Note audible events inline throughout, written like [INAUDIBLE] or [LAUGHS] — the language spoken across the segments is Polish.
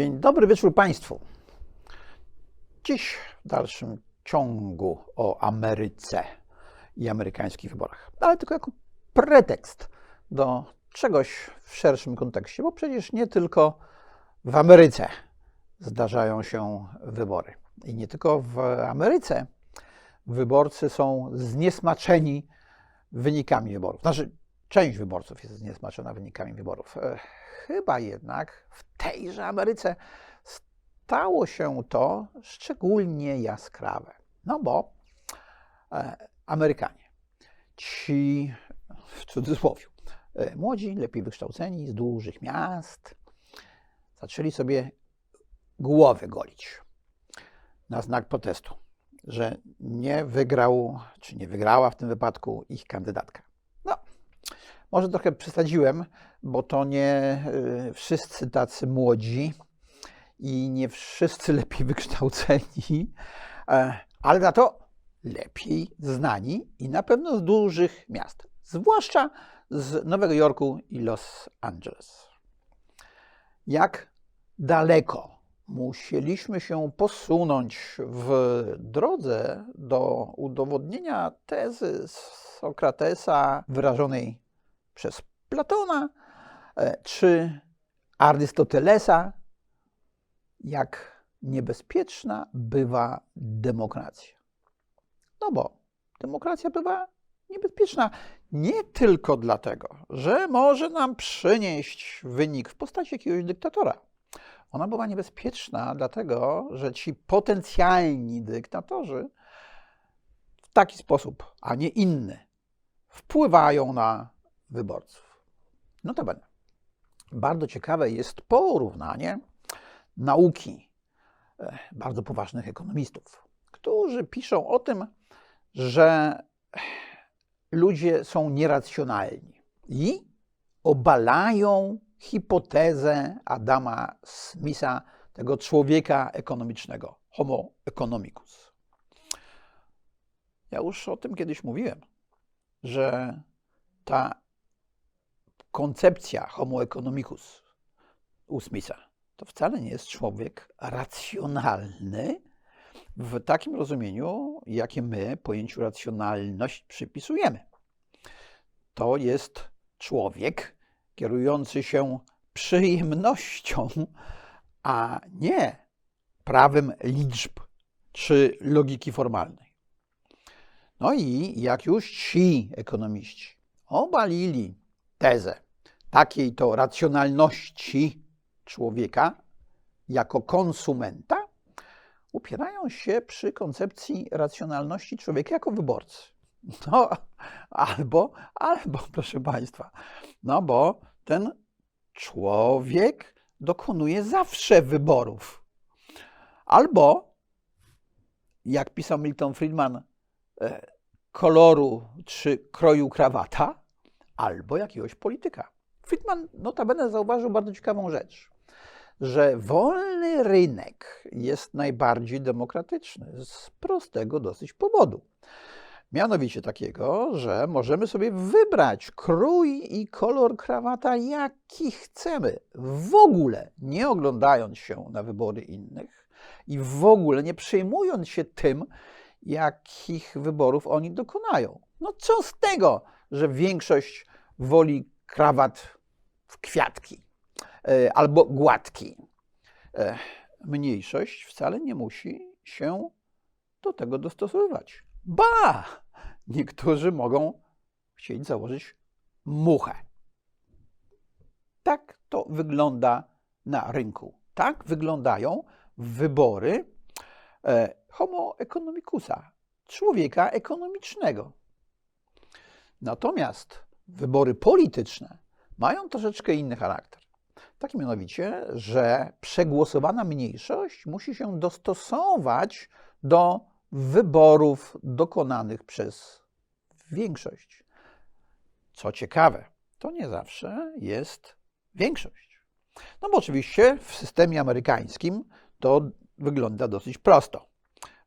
Dzień dobry wieczór Państwu. Dziś w dalszym ciągu o Ameryce i amerykańskich wyborach, ale tylko jako pretekst do czegoś w szerszym kontekście, bo przecież nie tylko w Ameryce zdarzają się wybory. I nie tylko w Ameryce wyborcy są zniesmaczeni wynikami wyborów. Znaczy, część wyborców jest zniesmaczona wynikami wyborów. Chyba jednak w tejże Ameryce stało się to szczególnie jaskrawe. No bo e, Amerykanie, ci w cudzysłowie, e, młodzi, lepiej wykształceni, z dużych miast, zaczęli sobie głowy golić na znak protestu, że nie wygrał, czy nie wygrała w tym wypadku ich kandydatka. Może trochę przesadziłem, bo to nie y, wszyscy tacy młodzi i nie wszyscy lepiej [LAUGHS] wykształceni, e, ale za to lepiej znani i na pewno z dużych miast, zwłaszcza z Nowego Jorku i Los Angeles. Jak daleko musieliśmy się posunąć w drodze do udowodnienia tezy Sokratesa wyrażonej przez Platona e, czy Arystotelesa, jak niebezpieczna bywa demokracja. No bo demokracja bywa niebezpieczna nie tylko dlatego, że może nam przynieść wynik w postaci jakiegoś dyktatora. Ona bywa niebezpieczna dlatego, że ci potencjalni dyktatorzy w taki sposób, a nie inny, wpływają na wyborców. Notabene, bardzo ciekawe jest porównanie nauki e, bardzo poważnych ekonomistów, którzy piszą o tym, że ludzie są nieracjonalni i obalają hipotezę Adama Smitha, tego człowieka ekonomicznego, homo economicus. Ja już o tym kiedyś mówiłem, że ta koncepcja homo economicus u Smitha to wcale nie jest człowiek racjonalny w takim rozumieniu, jakie my pojęciu racjonalność przypisujemy. To jest człowiek kierujący się przyjemnością, a nie prawem liczb czy logiki formalnej. No i jak już ci ekonomiści obalili tezę takiej to racjonalności człowieka jako konsumenta, upierają się przy koncepcji racjonalności człowieka jako wyborcy. No, albo, albo, proszę Państwa, no bo ten człowiek dokonuje zawsze wyborów. Albo, jak pisał Milton Friedman, e, koloru czy kroju krawata, albo jakiegoś polityka. Friedman notabene zauważył bardzo ciekawą rzecz, że wolny rynek jest najbardziej demokratyczny z prostego dosyć powodu. Mianowicie takiego, że możemy sobie wybrać krój i kolor krawata, jaki chcemy, w ogóle nie oglądając się na wybory innych i w ogóle nie przejmując się tym, jakich wyborów oni dokonają. No co z tego, że większość woli krawat w kwiatki e, albo gładki. E, mniejszość wcale nie musi się do tego dostosowywać. Ba! Niektórzy mogą chcieć założyć muchę. Tak to wygląda na rynku. Tak wyglądają wybory e, homo economicusa, człowieka ekonomicznego. Natomiast wybory polityczne mają troszeczkę inny charakter. Taki mianowicie, że przegłosowana mniejszość musi się dostosować do wyborów dokonanych przez większość. Co ciekawe, to nie zawsze jest większość. No bo oczywiście w systemie amerykańskim to wygląda dosyć prosto.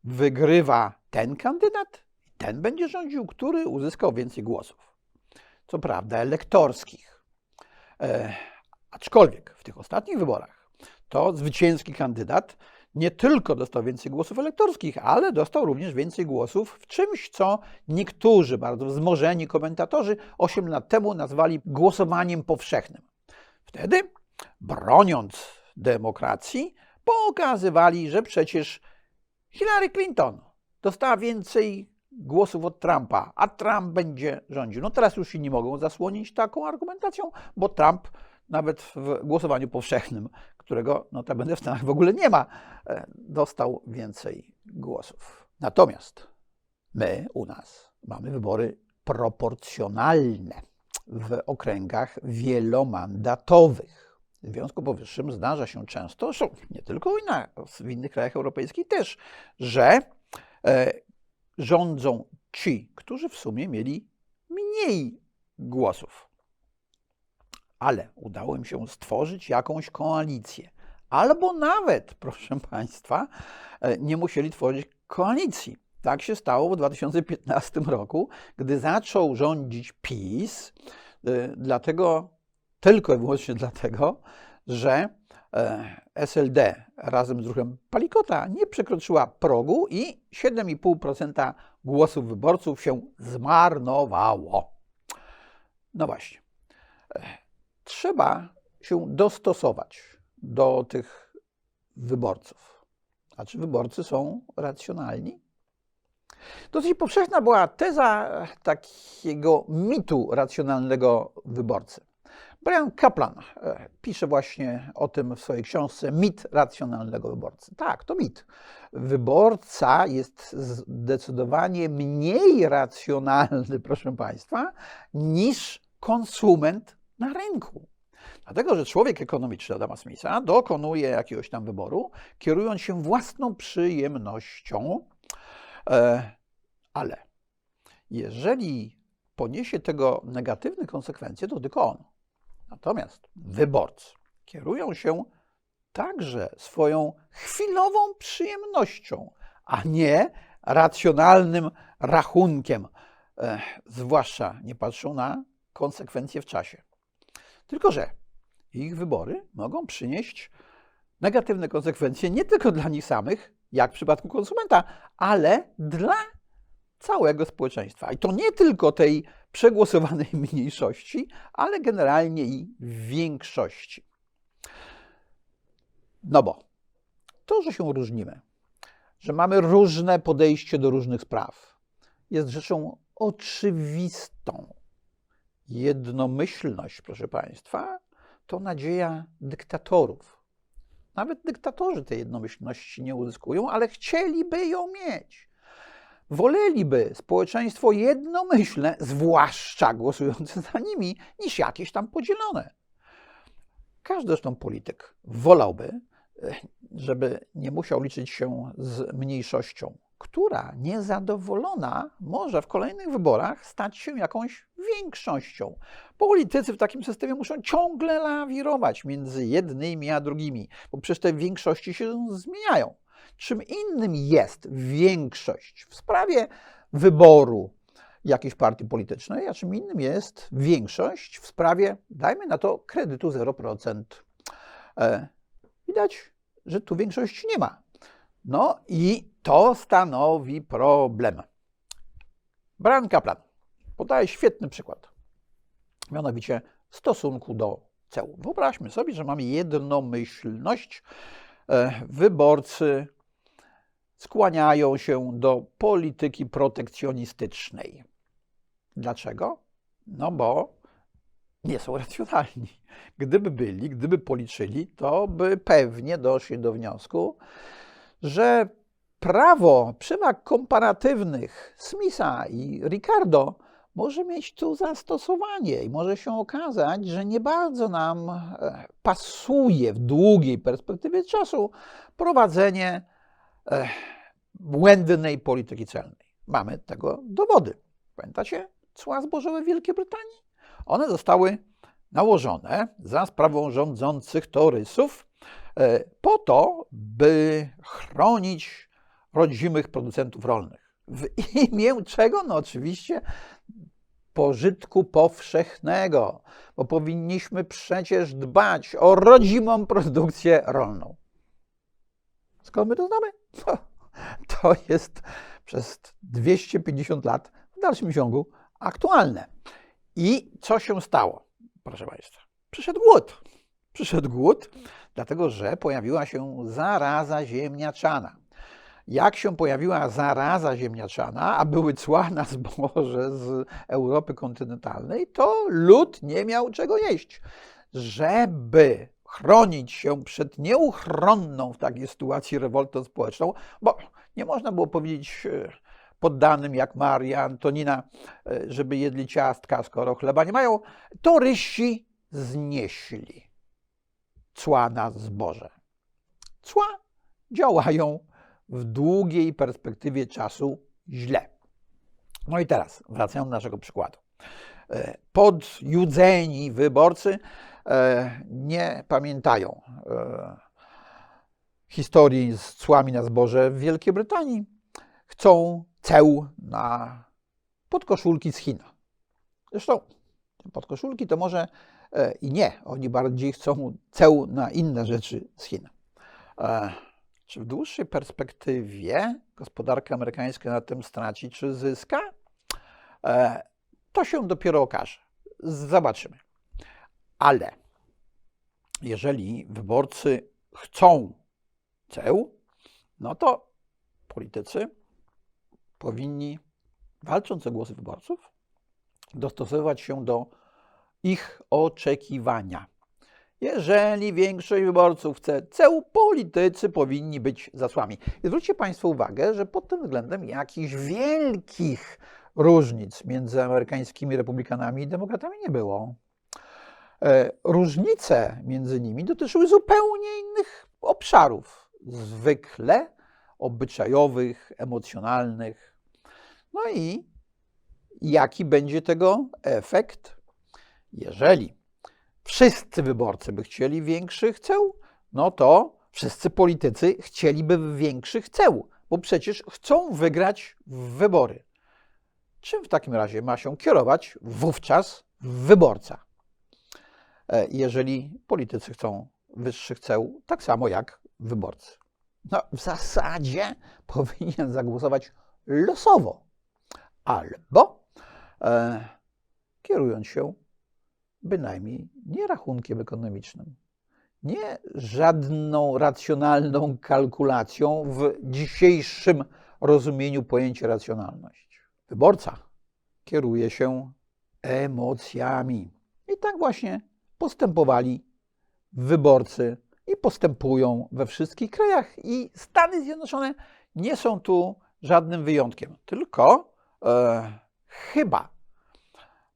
Wygrywa ten kandydat ten będzie rządził, który uzyskał więcej głosów. Co prawda elektorskich. E, aczkolwiek w tych ostatnich wyborach to zwycięski kandydat nie tylko dostał więcej głosów elektorskich, ale dostał również więcej głosów w czymś, co niektórzy bardzo wzmożeni komentatorzy 8 lat temu nazwali głosowaniem powszechnym. Wtedy, broniąc demokracji, pokazywali, że przecież Hillary Clinton dostała więcej głosów od Trumpa, a Trump będzie rządził. No teraz już się nie mogą zasłonić taką argumentacją, bo Trump nawet w głosowaniu powszechnym, którego notabene w Stanach w ogóle nie ma, e, dostał więcej głosów. Natomiast my u nas mamy wybory proporcjonalne w okręgach wielomandatowych. W związku powyższym zdarza się często, nie tylko u nas, w innych krajach europejskich też, że e, rządzą ci, którzy w sumie mieli mniej głosów. Ale udało im się stworzyć jakąś koalicję. Albo nawet, [LAUGHS] proszę Państwa, e, nie musieli tworzyć koalicji. Tak się stało w 2015 roku, gdy zaczął rządzić PiS, e, dlatego, tylko i wyłącznie dlatego, że SLD razem z ruchem Palikota nie przekroczyła progu i 7,5% głosów wyborców się zmarnowało. No właśnie. Trzeba się dostosować do tych wyborców. A czy wyborcy są racjonalni? Dosyć powszechna była teza takiego mitu racjonalnego wyborcy. Brian Kaplan e, pisze właśnie o tym w swojej książce Mit racjonalnego wyborcy. Tak, to mit. Wyborca jest zdecydowanie mniej racjonalny, [LAUGHS] proszę Państwa, niż konsument na rynku. Dlatego, że człowiek ekonomiczny Adama Smitha dokonuje jakiegoś tam wyboru, kierując się własną przyjemnością, e, ale jeżeli poniesie tego negatywne konsekwencje, to tylko on. Natomiast wyborcy kierują się także swoją chwilową przyjemnością, a nie racjonalnym rachunkiem. E, zwłaszcza nie patrzą na konsekwencje w czasie. Tylko, że ich wybory mogą przynieść negatywne konsekwencje nie tylko dla nich samych, jak w przypadku konsumenta, ale dla całego społeczeństwa. I to nie tylko tej przegłosowanej [LAUGHS] mniejszości, ale generalnie i większości. No bo to, że się różnimy, że mamy różne podejście do różnych spraw, jest rzeczą oczywistą. Jednomyślność, proszę Państwa, to nadzieja dyktatorów. Nawet dyktatorzy tej jednomyślności nie uzyskują, ale chcieliby ją mieć. Woleliby społeczeństwo jednomyślne, zwłaszcza głosujące za nimi, niż jakieś tam podzielone. Każdy zresztą polityk wolałby, e, żeby nie musiał liczyć się z mniejszością która niezadowolona może w kolejnych wyborach stać się jakąś większością. Politycy w takim systemie muszą ciągle lawirować między jednymi a drugimi, bo przecież te większości się zmieniają. Czym innym jest większość w sprawie wyboru jakiejś partii politycznej, a czym innym jest większość w sprawie, dajmy na to, kredytu 0%. E, widać, że tu większości nie ma. No i to stanowi problem. Brian Kaplan podaje świetny przykład, mianowicie stosunku do ceł. Wyobraźmy sobie, że mamy jednomyślność. E, wyborcy skłaniają się do polityki protekcjonistycznej. Dlaczego? No bo nie są racjonalni. Gdyby byli, gdyby policzyli, to by pewnie doszli do wniosku, że prawo przewag komparatywnych Smitha i Ricardo może mieć tu zastosowanie i może się okazać, że nie bardzo nam e, pasuje w długiej perspektywie czasu prowadzenie e, błędnej polityki celnej. Mamy tego dowody. Pamiętacie cła zbożowe w Wielkiej Brytanii? One zostały nałożone za sprawą rządzących torysów E, po to, by chronić rodzimych producentów rolnych. W imię czego? No oczywiście pożytku powszechnego, bo powinniśmy przecież dbać o rodzimą produkcję rolną. Skąd my to znamy? To, to jest przez 250 lat w dalszym ciągu aktualne. I co się stało, proszę Państwa? Przyszedł głód. Przyszedł głód, dlatego że pojawiła się zaraza ziemniaczana. Jak się pojawiła zaraza ziemniaczana, a były cła [LAUGHS] na zboże z Europy kontynentalnej, to lud nie miał czego jeść. Żeby chronić się przed nieuchronną w takiej sytuacji rewoltą społeczną, bo nie można było powiedzieć e, poddanym jak Maria Antonina, e, żeby jedli ciastka, skoro chleba nie mają, to rysi znieśli cła na zboże. Cła działają w długiej perspektywie czasu źle. No i teraz wracając do naszego przykładu. E, podjudzeni wyborcy e, nie pamiętają e, historii z cłami na zboże w Wielkiej Brytanii. Chcą ceł na podkoszulki z Chin. Zresztą podkoszulki to może i nie, oni bardziej chcą ceł na inne rzeczy z Chin. Czy w dłuższej perspektywie gospodarka amerykańska na tym straci, czy zyska? E, to się dopiero okaże. Zobaczymy. Ale jeżeli wyborcy chcą ceł, no to politycy powinni, walcząc o głosy wyborców, dostosowywać się do ich oczekiwania. Jeżeli większość wyborców chce ceł, politycy powinni być zasłami. I zwróćcie Państwo uwagę, że pod tym względem jakichś wielkich różnic między amerykańskimi republikanami i demokratami nie było. E, różnice między nimi dotyczyły zupełnie innych obszarów, zwykle obyczajowych, emocjonalnych. No i jaki będzie tego efekt, jeżeli wszyscy wyborcy by chcieli większych ceł, no to wszyscy politycy chcieliby większych ceł, bo przecież chcą wygrać wybory. Czym w takim razie ma się kierować wówczas wyborca? E, jeżeli politycy chcą wyższych ceł, tak samo jak wyborcy. No, w zasadzie [LAUGHS] powinien zagłosować losowo albo e, kierując się bynajmniej nie rachunkiem ekonomicznym, nie żadną racjonalną kalkulacją w dzisiejszym rozumieniu pojęcia racjonalność. Wyborca kieruje się emocjami. I tak właśnie postępowali wyborcy i postępują we wszystkich krajach. I Stany Zjednoczone nie są tu żadnym wyjątkiem. Tylko e, chyba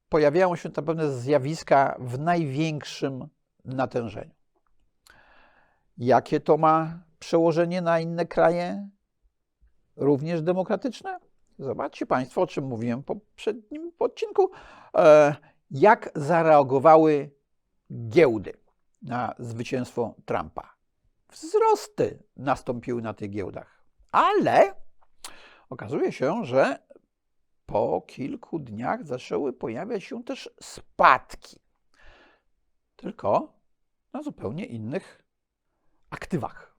pojawiają się tam pewne zjawiska w największym natężeniu. Jakie to ma przełożenie na inne kraje, również demokratyczne? Zobaczcie Państwo, o czym mówiłem w poprzednim odcinku, e, jak zareagowały giełdy na zwycięstwo Trumpa. Wzrosty nastąpiły na tych giełdach, ale okazuje się, że po kilku dniach zaczęły pojawiać się też spadki. Tylko na zupełnie innych aktywach.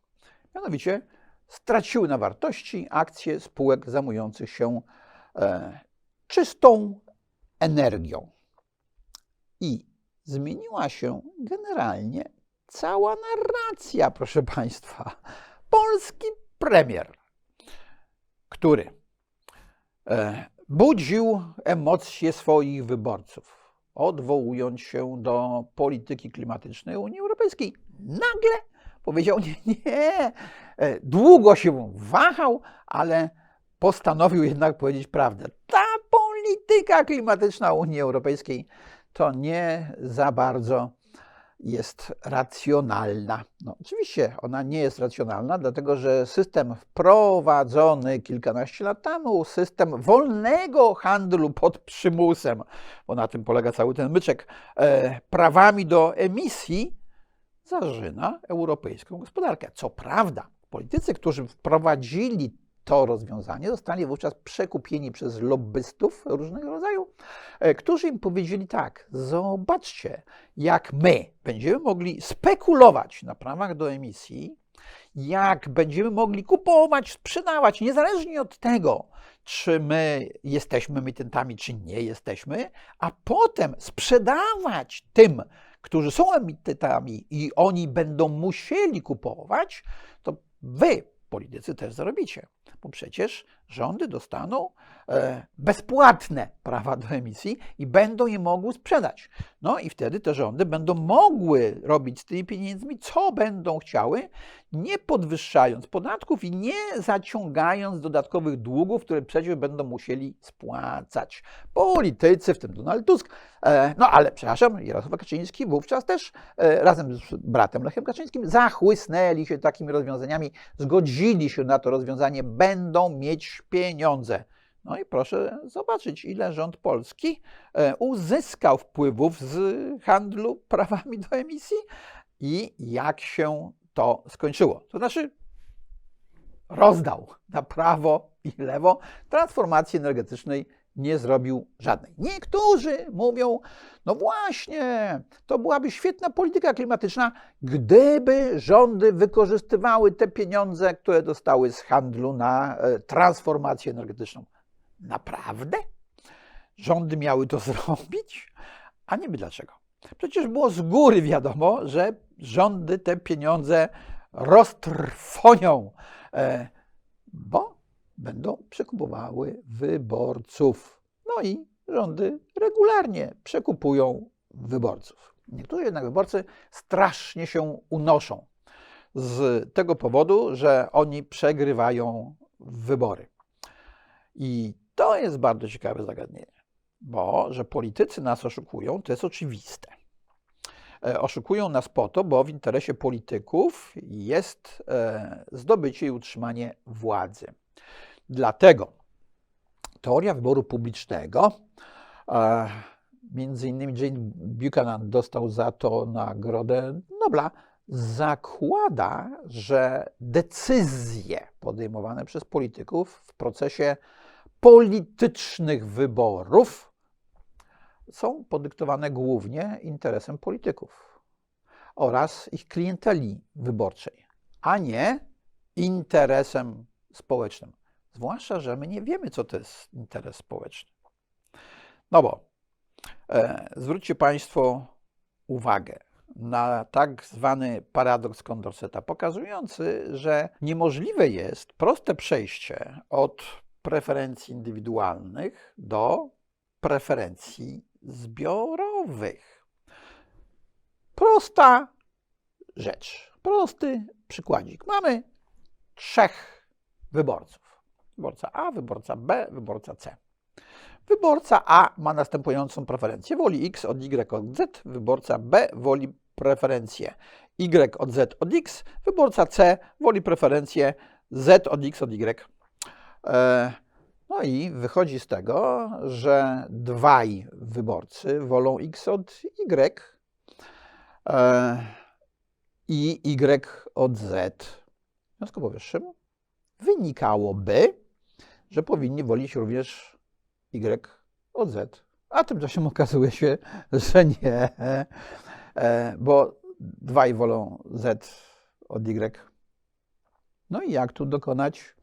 Mianowicie straciły na wartości akcje spółek zajmujących się e, czystą energią. I zmieniła się generalnie cała narracja, proszę Państwa. Polski premier, który e, budził emocje swoich wyborców, odwołując się do polityki klimatycznej Unii Europejskiej. Nagle powiedział: Nie, nie. E, długo się wahał, ale postanowił jednak powiedzieć prawdę. Ta polityka klimatyczna Unii Europejskiej to nie za bardzo jest racjonalna. No, oczywiście ona nie jest racjonalna, dlatego że system wprowadzony kilkanaście lat temu, system wolnego handlu pod przymusem, bo na tym polega cały ten myczek, e, prawami do emisji, zarzyna europejską gospodarkę. Co prawda, politycy, którzy wprowadzili to rozwiązanie, zostali wówczas przekupieni przez lobbystów różnego rodzaju, e, którzy im powiedzieli tak: Zobaczcie, jak my będziemy mogli spekulować na prawach do emisji, jak będziemy mogli kupować, sprzedawać, niezależnie od tego, czy my jesteśmy emitentami, czy nie jesteśmy, a potem sprzedawać tym, którzy są emitentami i oni będą musieli kupować, to wy, politycy, też zarobicie. Bo przecież rządy dostaną e, bezpłatne prawa do emisji i będą je mogły sprzedać. No i wtedy te rządy będą mogły robić z tymi pieniędzmi, co będą chciały, nie podwyższając podatków i nie zaciągając dodatkowych długów, które przecież będą musieli spłacać. Politycy, w tym Donald Tusk, e, no ale przepraszam, Jarosław Kaczyński wówczas też e, razem z bratem Lechem Kaczyńskim zachłysnęli się takimi rozwiązaniami, zgodzili się na to rozwiązanie, będą mieć pieniądze. No i proszę zobaczyć, ile rząd polski e, uzyskał wpływów z handlu prawami do emisji i jak się to skończyło. To znaczy, rozdał na prawo i lewo. Transformacji energetycznej nie zrobił żadnej. Niektórzy mówią, no właśnie, to byłaby świetna polityka klimatyczna, gdyby rządy wykorzystywały te pieniądze, które dostały z handlu na e, transformację energetyczną. Naprawdę? Rządy miały to [LAUGHS] zrobić? A niby dlaczego? Przecież było z góry wiadomo, że rządy te pieniądze roztrwonią, e, bo będą przekupowały wyborców. No i rządy regularnie przekupują wyborców. Niektórzy jednak wyborcy strasznie się unoszą z tego powodu, że oni przegrywają wybory. I to jest bardzo ciekawe zagadnienie, bo że politycy nas oszukują, to jest oczywiste. E, oszukują nas po to, bo w interesie polityków jest e, zdobycie i utrzymanie władzy. Dlatego teoria wyboru publicznego, e, między innymi Jane Buchanan dostał za to Nagrodę Nobla, zakłada, że decyzje podejmowane przez polityków w procesie politycznych wyborów są podyktowane głównie interesem polityków oraz ich klienteli wyborczej, a nie interesem społecznym. Zwłaszcza, że my nie wiemy, co to jest interes społeczny. No bo e, zwróćcie Państwo uwagę na tak zwany paradoks Condorseta, pokazujący, że niemożliwe jest proste przejście od preferencji indywidualnych do preferencji zbiorowych. Prosta rzecz, prosty przykładzik. Mamy trzech wyborców. Wyborca A, wyborca B, wyborca C. Wyborca A ma następującą preferencję. Woli X od Y od Z. Wyborca B woli preferencję Y od Z od X. Wyborca C woli preferencję Z od X od Y. E, no i wychodzi z tego, że dwaj wyborcy wolą X od Y e, i Y od Z. W związku powyższym wynikałoby, że powinni wolić również Y od Z. A tymczasem okazuje się, że nie, e, bo dwaj wolą Z od Y. No i jak tu dokonać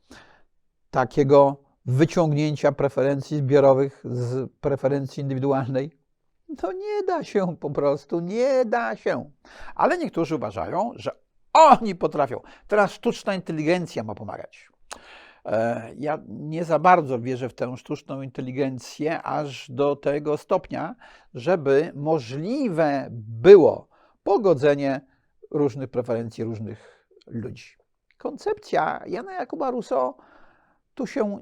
takiego wyciągnięcia preferencji zbiorowych z preferencji indywidualnej? To nie da się po prostu, nie da się. Ale niektórzy uważają, że oni potrafią. Teraz sztuczna inteligencja ma pomagać. E, ja nie za bardzo wierzę w tę sztuczną inteligencję, aż do tego stopnia, żeby możliwe było pogodzenie różnych preferencji różnych ludzi. Koncepcja Jana Jakuba Rousseau tu się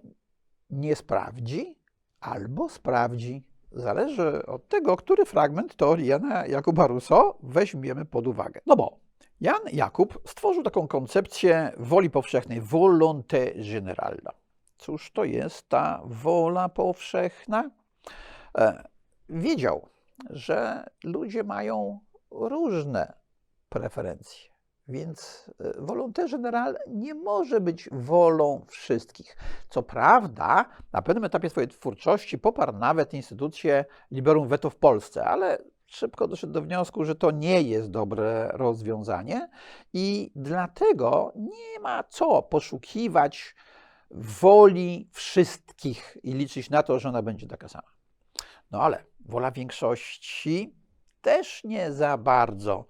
nie sprawdzi albo sprawdzi. Zależy od tego, który fragment teorii Jana Jakuba Rousseau weźmiemy pod uwagę. No bo Jan Jakub stworzył taką koncepcję woli powszechnej, volonté générale. Cóż to jest ta wola powszechna? E, wiedział, że ludzie mają różne preferencje. Więc e, volonté générale nie może być wolą wszystkich. Co prawda, na pewnym etapie swojej twórczości poparł nawet instytucję Liberum Veto w Polsce, ale szybko doszedł do wniosku, że to nie jest dobre rozwiązanie i dlatego nie ma co poszukiwać woli wszystkich i liczyć na to, że ona będzie taka sama. No ale wola większości też nie za bardzo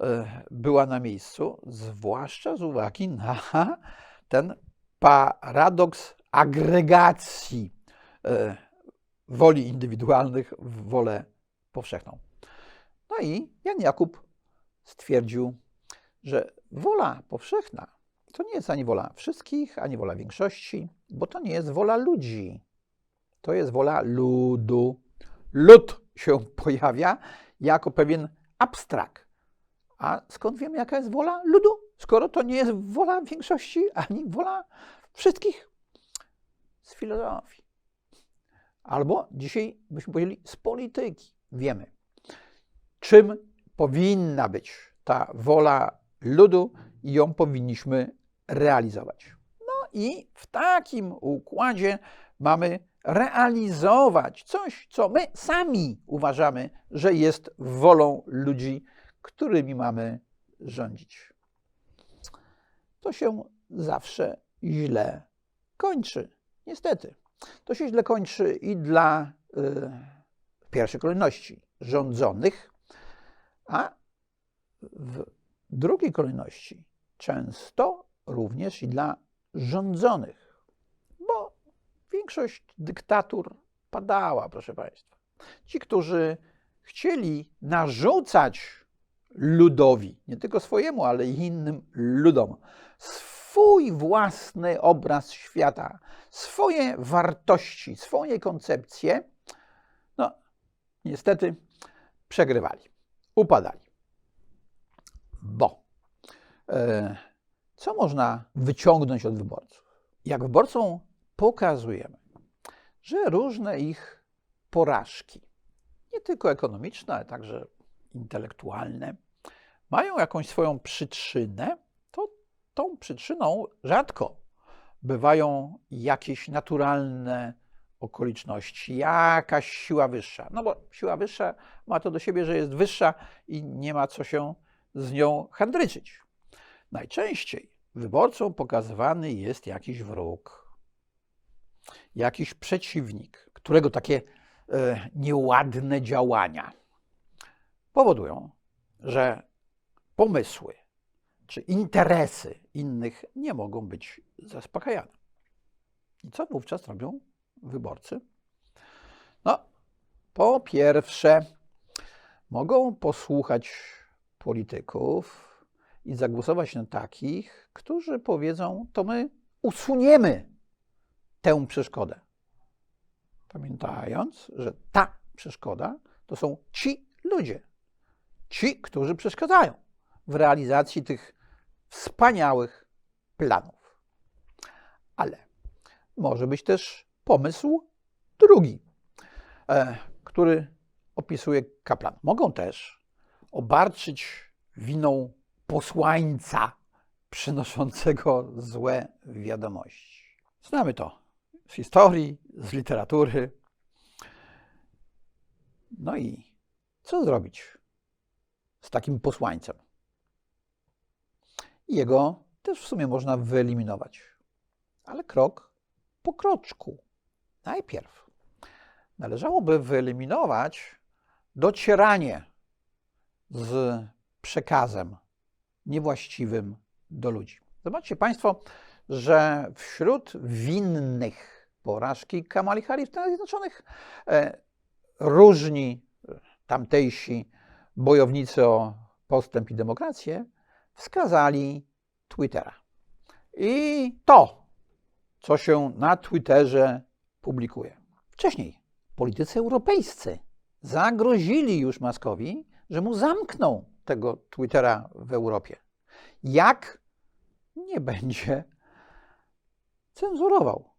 e, była na miejscu, zwłaszcza z uwagi na ten paradoks agregacji e, woli indywidualnych w wolę powszechną. No i Jan Jakub stwierdził, że wola powszechna to nie jest ani wola wszystkich, ani wola większości, bo to nie jest wola ludzi. To jest wola ludu. Lud się [LAUGHS] pojawia jako pewien abstrakt. A skąd wiemy, jaka jest wola ludu? Skoro to nie jest wola większości, ani wola wszystkich? Z filozofii. Albo dzisiaj byśmy powiedzieli z polityki. Wiemy, czym powinna być ta wola ludu i ją powinniśmy realizować. No i w takim układzie mamy realizować coś, co my sami uważamy, że jest wolą ludzi, którymi mamy rządzić. To się zawsze źle kończy. Niestety. To się źle kończy i dla y, w pierwszej kolejności rządzonych, a w drugiej kolejności często również i dla rządzonych, bo większość dyktatur padała, proszę Państwa. Ci, którzy chcieli narzucać ludowi, nie tylko swojemu, ale i innym ludom, swój własny obraz świata, swoje wartości, swoje koncepcje, no niestety przegrywali, upadali. Bo e, co można wyciągnąć od wyborców? Jak wyborcom pokazujemy, że różne ich porażki, nie tylko ekonomiczne, ale także intelektualne, mają jakąś swoją przyczynę, to tą przyczyną rzadko bywają jakieś naturalne okoliczności, jakaś siła wyższa. No bo siła wyższa ma to do siebie, że jest wyższa i nie ma co się z nią handryczyć. Najczęściej wyborcom pokazywany jest jakiś wróg, jakiś przeciwnik, którego takie e, nieładne działania powodują, że pomysły czy interesy innych nie mogą być zaspokajane. I co wówczas robią wyborcy? No, po pierwsze, mogą posłuchać polityków i zagłosować na takich, którzy powiedzą: To my usuniemy tę przeszkodę. Pamiętając, że ta przeszkoda to są ci ludzie, ci, którzy przeszkadzają w realizacji tych wspaniałych planów. Ale może być też pomysł drugi, e, który opisuje kaplan. Mogą też obarczyć winą posłańca przynoszącego złe wiadomości. Znamy to z historii, z literatury. No i co zrobić z takim posłańcem? Jego też w sumie można wyeliminować, ale krok po kroczku. Najpierw należałoby wyeliminować docieranie z przekazem niewłaściwym do ludzi. Zobaczcie Państwo, że wśród winnych porażki Kamali Harris w Stanach Zjednoczonych e, różni tamtejsi bojownicy o postęp i demokrację wskazali Twittera. I to, co się na Twitterze publikuje. Wcześniej politycy europejscy zagrozili już Maskowi, że mu zamkną tego Twittera w Europie. Jak nie [LAUGHS] będzie cenzurował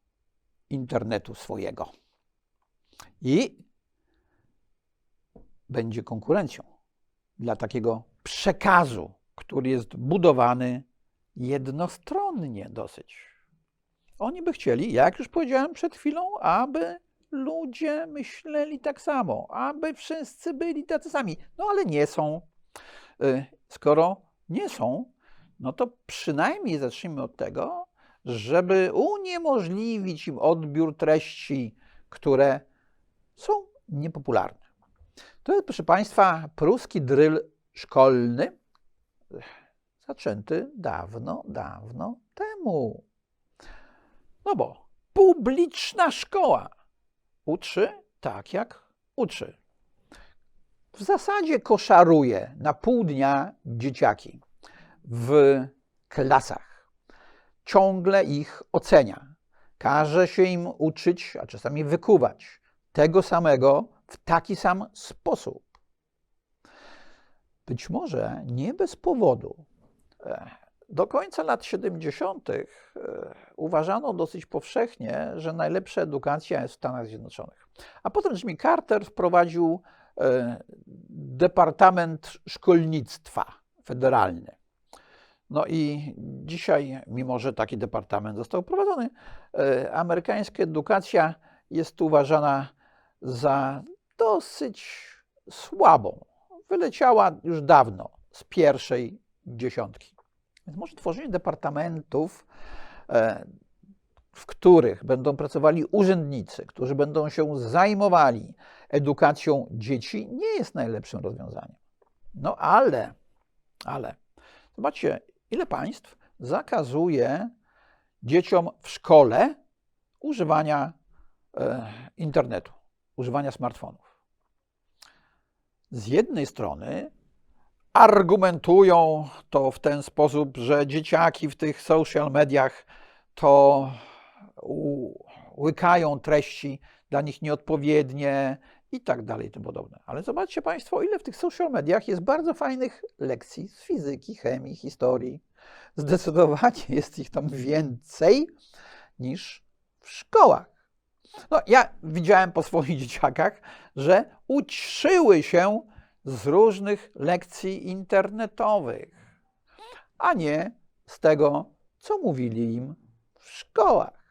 internetu swojego i będzie konkurencją dla takiego przekazu, który jest budowany jednostronnie dosyć. Oni by chcieli, jak już powiedziałem przed chwilą, aby ludzie myśleli tak samo, aby wszyscy byli tacy sami. No ale nie są. Y, Skoro nie są, no to przynajmniej zacznijmy od tego, żeby uniemożliwić im odbiór treści, które są niepopularne. To jest, proszę Państwa, pruski dryl szkolny, zaczęty dawno, dawno temu. No bo publiczna szkoła uczy tak, jak uczy. W zasadzie koszaruje na pół dnia dzieciaki w klasach. Ciągle ich ocenia. Każe się im uczyć, a czasami wykuwać tego samego w taki sam sposób. Być może nie bez powodu. Do końca lat 70. e, uważano dosyć powszechnie, że najlepsza edukacja jest w Stanach Zjednoczonych. A potem Jimmy Carter wprowadził e, Departament Szkolnictwa Federalny. No i dzisiaj, mimo że taki departament został wprowadzony, e, amerykańska edukacja jest uważana za dosyć słabą. Wyleciała już dawno z pierwszej dziesiątki. Więc może tworzenie departamentów, e, w których będą pracowali urzędnicy, którzy będą się zajmowali edukacją dzieci, nie jest najlepszym rozwiązaniem. No ale, ale, zobaczcie, ile państw zakazuje dzieciom w szkole używania e, internetu, używania smartfonów. Z jednej strony argumentują to w ten sposób, że dzieciaki w tych social mediach to łykają treści dla nich nieodpowiednie i tak dalej i tym podobne. Ale zobaczcie Państwo, ile w tych social mediach jest bardzo fajnych lekcji z fizyki, chemii, historii. Zdecydowanie [LAUGHS] jest ich tam więcej niż w szkołach. No, ja widziałem po swoich [LAUGHS] dzieciakach, że uczyły się z różnych lekcji internetowych, a nie z tego, co mówili im w szkołach.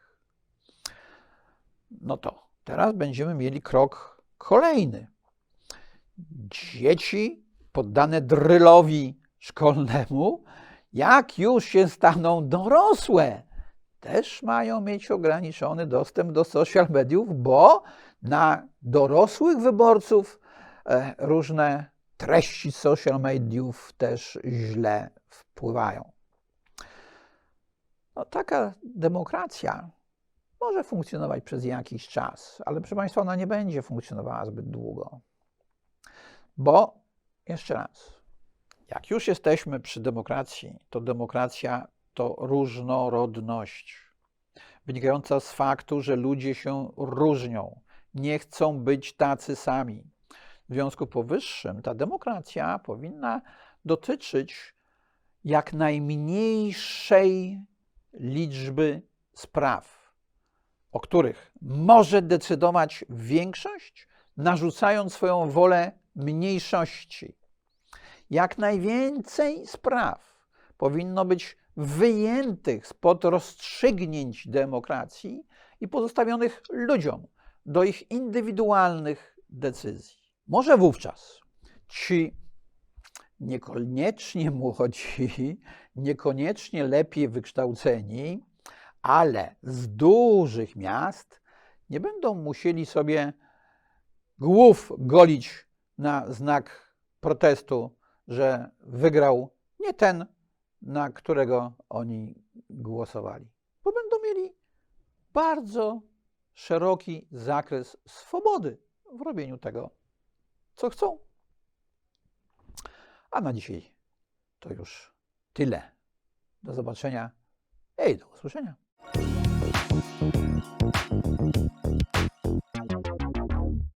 No to teraz będziemy mieli krok kolejny. Dzieci poddane drylowi szkolnemu, jak już się staną dorosłe, też mają mieć ograniczony dostęp do social mediów, bo na dorosłych wyborców różne treści social mediów też źle wpływają. No, taka demokracja może funkcjonować przez jakiś czas, ale proszę Państwa, ona nie będzie funkcjonowała zbyt długo. Bo, jeszcze raz, jak już jesteśmy przy demokracji, to demokracja to różnorodność, wynikająca z faktu, że ludzie się różnią, nie chcą być tacy sami. W związku powyższym ta demokracja powinna dotyczyć jak najmniejszej liczby spraw, o których może decydować większość, narzucając swoją wolę mniejszości. Jak najwięcej spraw powinno być wyjętych spod rozstrzygnięć demokracji i pozostawionych ludziom do ich indywidualnych decyzji. Może wówczas ci niekoniecznie młodzi, [LAUGHS] niekoniecznie lepiej wykształceni, ale z dużych miast nie będą musieli sobie głów golić na znak protestu, że wygrał nie ten, na którego oni głosowali, bo będą mieli bardzo szeroki zakres swobody w robieniu tego, co chcą. A na dzisiaj to już tyle. Do zobaczenia i do usłyszenia.